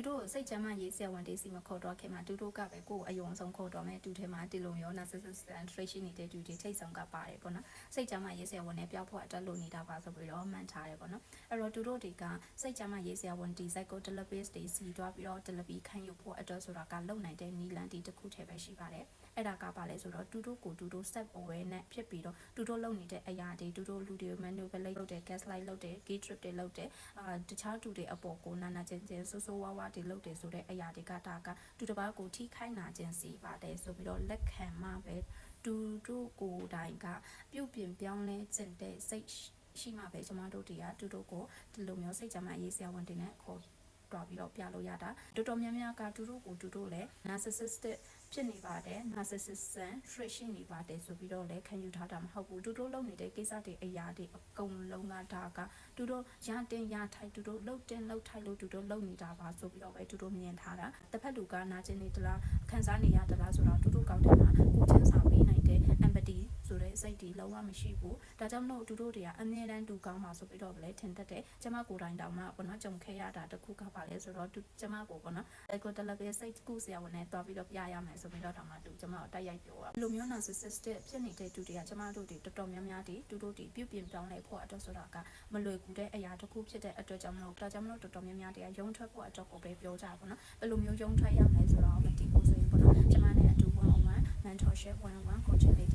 သူတို့စိတ်ချမ်းသာရေးဆရာဝန်တေးစီမခေါ်တော့ခင်မှာသူတို့ကပဲကိုယ်အယုံဆုံးခေါ်တော့မယ်သူထဲမှာဒီလိုမျိုး narcissistic and traition နေတဲ့သူတွေထိတ်ဆောင်ကပါတယ်ပေါ့နော်စိတ်ချမ်းသာရေးဆရာဝန်နဲ့ပြောက်ဖို့အတွက်လုပ်နေတာပါဆိုပြီးတော့မှန်ထားတယ်ပေါ့နော်အဲ့တော့သူတို့တွေကစိတ်ချမ်းသာရေးဆရာဝန်ဒီ psychotherapist တွေစီတွားပြီးတော့ therapy ခံယူဖို့အတွက်ဆိုတာကလုံနိုင်တဲ့နီလန်ဒီတစ်ခုထဲပဲရှိပါတယ်အဲ့ဒါကပါလဲဆိုတော့သူတို့ကိုသူတို့ self awareness ဖြစ်ပြီးတော့သူတို့လုပ်နေတဲ့အရာတွေသူတို့လူတွေ manipulate လုပ်တယ် gaslight လုပ်တယ် gay trip တွေလုပ်တယ်အာတခြားသူတွေအပေါ်ကိုနာနာကျင်ကျင်ဆိုးဆိုးဝါးဝါတွေလုပ်တယ်ဆိုတဲ့အရာတွေကဒါကသူတစ်ပါးကိုထိခိုက်နာခြင်းစီပါတယ်ဆိုပြီးတော့လက်ခံမှပဲသူတို့ကိုယ်တိုင်ကပြုတ်ပြင်ပြောင်းလဲခြင်းတဲ့စိတ်ရှိမှပဲကျမတို့တွေကသူတို့ကိုဒီလိုမျိုးစိတ်ကြမ်းမှရေးဆရာဝန်တွေနဲ့ခေါ် တွားပြီးတော့ပြလို့ရတာတော်တော်များများကသူတို့ကိုသူတို့လည်း narcissistic ဖြစ်နေပါတယ် narcissism trait ရှိနေပါတယ်ဆိုပြီးတော့လည်းခံယူထားတာမဟုတ်ဘူးသူတို့လုပ်နေတဲ့ကိစ္စတွေအရာတွေအကုန်လုံးကဒါကသူတို့ရတင်ရထိုက်သူတို့လှုပ်တင်လှုပ်ထိုက်လို့သူတို့လုပ်နေတာပါဆိုပြီးတော့ပဲသူတို့မြင်ထားတာတစ်ဖက်လူကနာကျင်နေသလားခံစားနေရသလားဆိုတော့သူတို့ကောက်တယ်မှာကိုချမ်းစာပေးနိုင်တဲ့ empathy ဆိုတဲ့စိတ်တွေလုံးဝမရှိဘူးဒါကြောင့်မလို့သူတို့တွေကအမြဲတမ်းတူကောင်းမှာဆိုပြီးတော့လည်းထင်တတ်တယ်ကျမကိုယ်တိုင်တောင်မှပေါ့နော်ကြုံခဲ့ရတာတစ်ခုကပါလဲဆိုတော့သူကျမကိုပေါ့နော်ကိုတလကစိတ်ကူဆရာဝန်နဲ့တွားပြီးတော့ပြရမယ်ဆိုပြီးတော့တောင်မှသူကျမကိုတိုက်ရိုက်ပြောတာဒီလိုမျိုး narcissistic ဖြစ်နေတဲ့သူတွေကကျမတို့တွေတော်တော်များများတွေသူတို့တွေပြုတ်ပြင်ပြောင်းလဲဖို့အတွက်ဆိုတာကမလွယ်ကူတဲ့အရာတစ်ခုဖြစ်တဲ့အတွက်ကြောင့်မလို့ဒါကြောင့်မလို့တော်တော်များများတွေကရုံထွက်ဖို့အတွက်ကိုပဲပြောကြပါတော့နော်ဘယ်လိုမျိုးရုံထွက်ရမလဲဆိုတော့မသိဘူးဆိုရင်ပေါ့နော်ကျမနဲ့အတူ one on one mentorship one on one coaching လေးတွေယူလို့ရပါတယ်